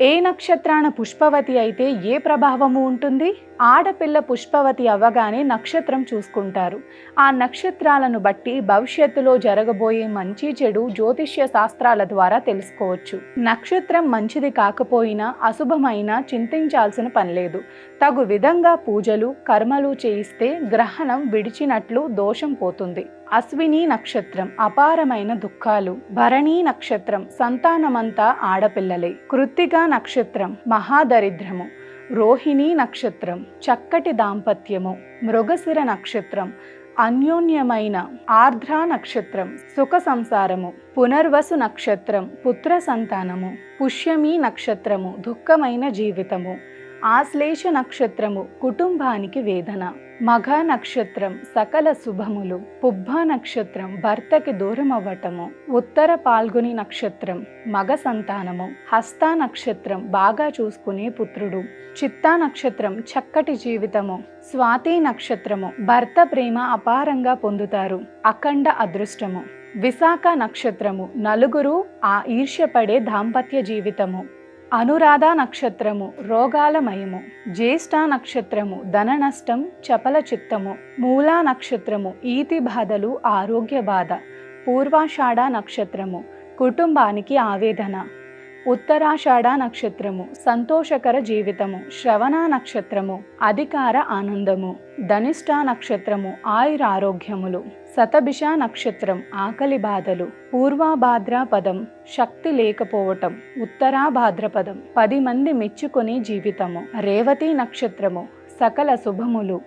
ఏ నక్షత్రాన పుష్పవతి అయితే ఏ ప్రభావము ఉంటుంది? ఆడపిల్ల పుష్పవతి అవ్వగానే నక్షత్రం చూసుకుంటారు. ఆ నక్షత్రాలను బట్టి భవిష్యత్తులో జరగబోయే మంచి చెడు జ్యోతిష్య శాస్త్రాల ద్వారా తెలుసుకోవచ్చు. నక్షత్రం మంచిది కాకపోయినా అశుభమైన చింతించాల్సిన పని లేదు. తగు విధంగా పూజలు కర్మలు చేయిస్తే గ్రహణం విడిచినట్లు దోషం పోతుంది. అశ్విని నక్షత్రం అపారమైన దుఃఖాలు. భరణీ నక్షత్రం సంతానమంతా ఆడపిల్లలే. కృత్తిగా నక్షత్రం మహాదరిద్రము. రోహిణీ నక్షత్రం చక్కటి దాంపత్యము. మృగశిర నక్షత్రం అన్యోన్యమైన ఆర్ద్ర నక్షత్రం సుఖ సంసారము. పునర్వసు నక్షత్రం పుత్ర సంతానము. పుష్యమీ నక్షత్రము దుఃఖమైన జీవితము. ఆశ్లేష నక్షత్రము కుటుంబానికి వేదన. మఘ నక్షత్రం సకల శుభములు. పుబ్బ నక్షత్రం భర్తకి దూరం అవ్వటము ఉత్తర పాల్గొని నక్షత్రం మగ సంతానము. హస్త నక్షత్రం బాగా చూసుకునే పుత్రుడు. చిత్తా నక్షత్రం చక్కటి జీవితము. స్వాతి నక్షత్రము భర్త ప్రేమ అపారంగా పొందుతారు. అఖండ అదృష్టము. విశాఖ నక్షత్రము నలుగురు ఆ ఈర్ష్యపడే దాంపత్య జీవితము. అనురాధ నక్షత్రము రోగాలమయము జ్యేష్ఠ నక్షత్రము ధన నష్టం చపల చిత్తము మూలా నక్షత్రము ఈతి బాధలు ఆరోగ్య బాధ పూర్వాషాఢ నక్షత్రము కుటుంబానికి ఆవేదన. ఉత్తరాషాఢ నక్షత్రము సంతోషకర జీవితము శ్రవణ నక్షత్రము అధికార ఆనందము ధనిష్ట నక్షత్రము ఆయురారోగ్యములు శతభిష నక్షత్రం ఆకలి బాధలు పూర్వాభాద్ర పదం శక్తి లేకపోవటం ఉత్తరా భాద్రపదం పది మంది మెచ్చుకొని జీవితము రేవతి నక్షత్రము సకల శుభములు.